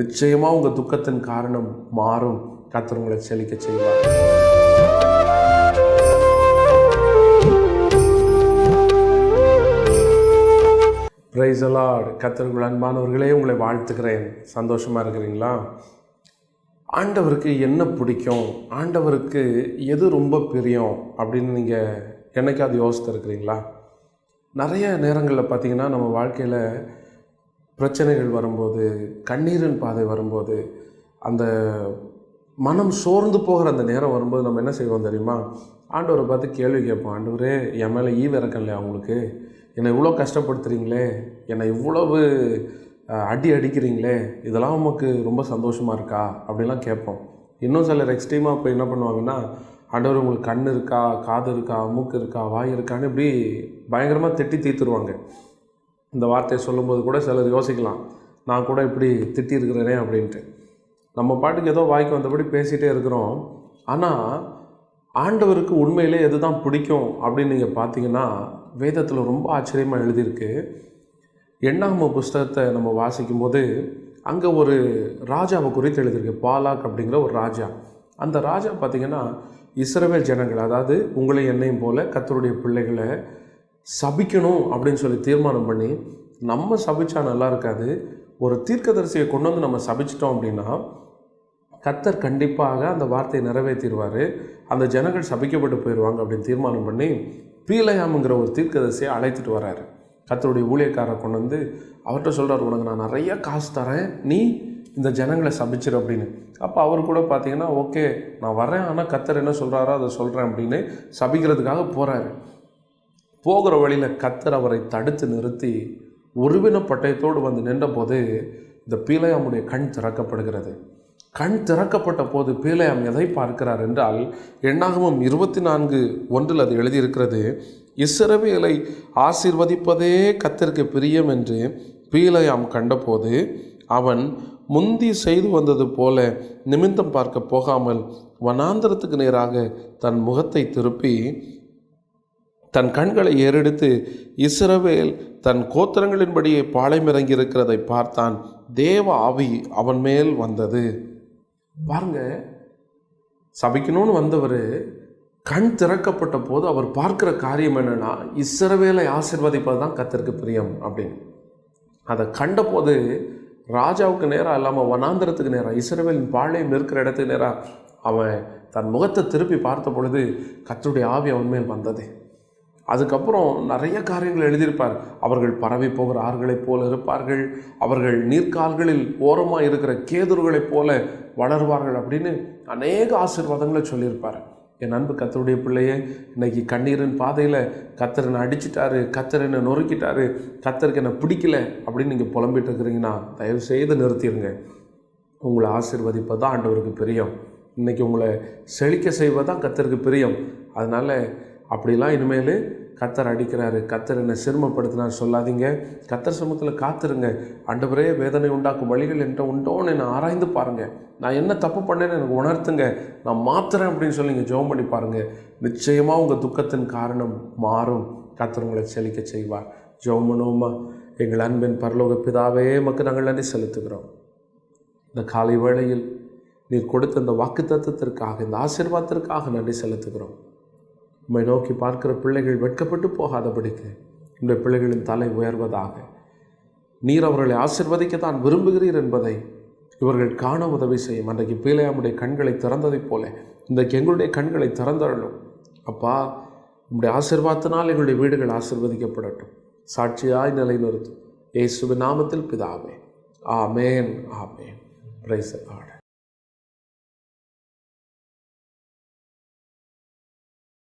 நிச்சயமாக உங்கள் துக்கத்தின் காரணம் மாறும். கத்தர் உங்களை செழிக்க செய்வார். பிரைஸ் அலாட் கத்தர்கள் அன்பானவர்களே உங்களை வாழ்த்துக்கிறேன் சந்தோஷமாக இருக்கிறீங்களா? ஆண்டவருக்கு என்ன பிடிக்கும்? ஆண்டவருக்கு எது ரொம்ப பிரியம்? அப்படின்னு நீங்கள் என்னைக்காவது யோசித்துருக்கிறீங்களா? நிறைய நேரங்களில் பார்த்தீங்கன்னா நம்ம வாழ்க்கையில் பிரச்சனைகள் வரும்போது கண்ணீரின் பாதை வரும்போது அந்த மனம் சோர்ந்து போகிற அந்த நேரம் வரும்போது நம்ம என்ன செய்வோம் தெரியுமா? ஆண்டவரை பார்த்து கேள்வி கேட்போம். ஆண்டவரே என் மேலே ஈவு இறக்கம் இல்லையா என்னை இவ்வளோ கஷ்டப்படுத்துகிறீங்களே என்னை இவ்வளவு அடி அடிக்கிறீங்களே? இதெல்லாம் உமக்கு ரொம்ப சந்தோஷமாக இருக்கா? அப்படிலாம் கேட்போம். இன்னும் சிலர் எக்ஸ்ட்ரீமாக போய் என்ன பண்ணுவாங்கன்னா ஆண்டவர் உங்களுக்கு கண் இருக்கா? காது இருக்கா? மூக்கு இருக்கா? வாய் இருக்கான்னு இப்படி பயங்கரமாக திட்டி தீர்த்துருவாங்க. இந்த வார்த்தையை சொல்லும்போது கூட சிலர் யோசிக்கலாம் நான் கூட இப்படி திட்டிருக்கிறேனே அப்படின்ட்டு. நம்ம பாட்டுக்கு ஏதோ வாய்க்கு வந்தபடி பேசிகிட்டே இருக்கிறோம். ஆனால் ஆண்டவருக்கு உண்மையிலே எது தான் பிடிக்கும் அப்படின்னு நீங்கள் பார்த்தீங்கன்னா வேதத்தில் ரொம்ப ஆச்சரியமாக எழுதியிருக்கு. எண்ணாம புஸ்தகத்தை நம்ம வாசிக்கும்போது அங்கே ஒரு ராஜாவை குறித்து எழுதியிருக்கு பாலாக் அப்படிங்கிற ஒரு ராஜா. அந்த ராஜா பார்த்திங்கன்னா இஸ்ரவேல் ஜனங்கள் அதாவது உங்களை என்னையும் போல் கத்தருடைய பிள்ளைகளை சபிக்கணும் அப்படின்னு சொல்லி தீர்மானம் பண்ணி நம்ம சபிச்சா நல்லா இருக்காது. ஒரு தீர்க்கதரிசியை கொண்டு வந்து நம்ம சபிச்சிட்டோம் அப்படின்னா கத்தர் கண்டிப்பாக அந்த வார்த்தையை நிறைவேற்றிடுவார். அந்த ஜனங்கள் சபிக்கப்பட்டு போயிடுவாங்க அப்படின்னு தீர்மானம் பண்ணி பீலையாமுங்கிற ஒரு தீர்க்கதரிசியை அழைத்துட்டு வராரு. கத்தருடைய ஊழியக்காரரை கொண்டு வந்து அவர்கிட்ட சொல்கிறார் உனக்கு நான் நிறைய காசு தரேன். நீ இந்த ஜனங்களை சபிச்சிரு அப்படின்னு. அப்போ அவர் கூட பார்த்தீங்கன்னா ஓகே நான் வரேன் ஆனால் கத்தர் என்ன சொல்கிறாரோ அதை சொல்கிறேன் அப்படின்னு சபிக்கிறதுக்காக போகிறாரு போகிற வழியில் கத்தர் அவரை தடுத்து நிறுத்தி உருவின பட்டயத்தோடு வந்து நின்றபோது இந்த பீலையாமுடைய கண் திறக்கப்படுகிறது. கண் திறக்கப்பட்ட போது பீலையாம் எதை பார்க்கிறார் என்றால் எண்ணாகமும் இருபத்தி நான்கு ஒன்றில் அது எழுதியிருக்கிறது இஸ்ரவேலை ஆசீர்வதிப்பதே கத்திற்கு பிரியம் என்று பீலையாம் கண்டபோது அவன் முந்தி செய்து வந்தது போல நிமித்தம் பார்க்க போகாமல் வனாந்திரத்துக்கு நேராக தன் முகத்தை திருப்பி தன் கண்களை ஏறெடுத்து இஸ்ரவேல் தன் கோத்திரங்களின்படியே பாளையமிறங்கியிருக்கிறதை பார்த்தான் தேவ ஆவி அவன் மேல் வந்தது. பாருங்க சபிக்கணும்னு வந்தவர் கண் திறக்கப்பட்ட போது அவர் பார்க்கிற காரியம் என்னென்னா இஸ்ரவேலை ஆசிர்வதிப்பது தான் கத்திற்கு பிரியம் அப்படின்னு. அதை கண்டபோது ராஜாவுக்கு நேராக இல்லாமல் வனாந்தரத்துக்கு நேராக இஸ்ரவேலின் பாளையம் இருக்கிற இடத்துக்கு நேராக அவன் தன் முகத்தை திருப்பி பார்த்த பொழுது கத்துடைய ஆவி அவன் மேல் வந்தது. அதுக்கப்புறம் நிறைய காரியங்கள் எழுதியிருப்பார். அவர்கள் பரவி போகிற ஆறுகளைப் போல இருப்பார்கள். அவர்கள் நீர்க்கால்களில் ஓரமாக இருக்கிற கேதுர்களைப் போல வளருவார்கள் அப்படின்னு அநேக ஆசீர்வாதங்களை சொல்லியிருப்பார். என் அன்பு கத்தருடைய பிள்ளையே இன்னைக்கு கண்ணீரின் பாதையில் கத்தர் என்னை அடிச்சிட்டாரு கத்தர் என்னை நொறுக்கிட்டாரு கத்தருக்கு என்னை பிடிக்கல அப்படின்னு நீங்கள் புலம்பிட்டு இருக்கிறீங்கன்னா தயவு செய்து நிறுத்திடுங்க உங்களை ஆசிர்வதிப்பது தான் ஆண்டவருக்கு பிரியம். இன்றைக்கி உங்களை செழிக்க செய்வது தான் கத்தருக்கு பிரியம். அதனால் அப்படிலாம் இனிமேல் கத்தர் அடிக்கிறாரு கத்தர் என்னை சிரமப்படுத்தினார் சொல்லாதீங்க. கத்தர் சமூகத்தில் காத்துருங்க. ஆண்டவரே வேதனை உண்டாக்கும் வழிகள் என்கிட்ட உண்டோன்னு என்னை ஆராய்ந்து பாருங்கள் நான் என்ன தப்பு பண்ணேன்னு எனக்கு உணர்த்துங்க. நான் மாத்துறேன் அப்படின்னு சொல்லி நீங்கள் ஜெபம் பண்ணி பாருங்கள் நிச்சயமாக உங்கள் துக்கத்தின் காரணம் மாறும். கத்தர் உங்களை செழிக்க செய்வார். ஜெபம் பண்ணுவோமா எங்கள் அன்பின் பரலோக பிதாவே மக்கு நாங்கள் நன்றி செலுத்துகிறோம். இந்த காலை வேளையில் நீர் கொடுத்த இந்த வாக்கு தத்துவத்திற்காக இந்த ஆசீர்வாதத்திற்காக நன்றி செலுத்துகிறோம். உம்மை நோக்கி பார்க்கிற பிள்ளைகள் வெட்கப்பட்டு போகாதபடிக்கு இந்த பிள்ளைகளின் தலை உயர்வதாக. நீர் அவர்களை ஆசிர்வதிக்க தான் விரும்புகிறீர் என்பதை இவர்கள் காண உதவி செய்யும். அன்றைக்கு பீலையாமுடைய கண்களை திறந்ததைப் போல இன்றைக்கு எங்களுடைய கண்களை திறந்தரலும் அப்பா உங்களுடைய ஆசிர்வாதத்தினால் எங்களுடைய வீடுகள் ஆசிர்வதிக்கப்படட்டும். சாட்சியாய் நிலைநிறுத்தும். இயேசுவின் நாமத்தில் பிதாவே. ஆமேன் ஆமேன். பிரைஸ் ஆட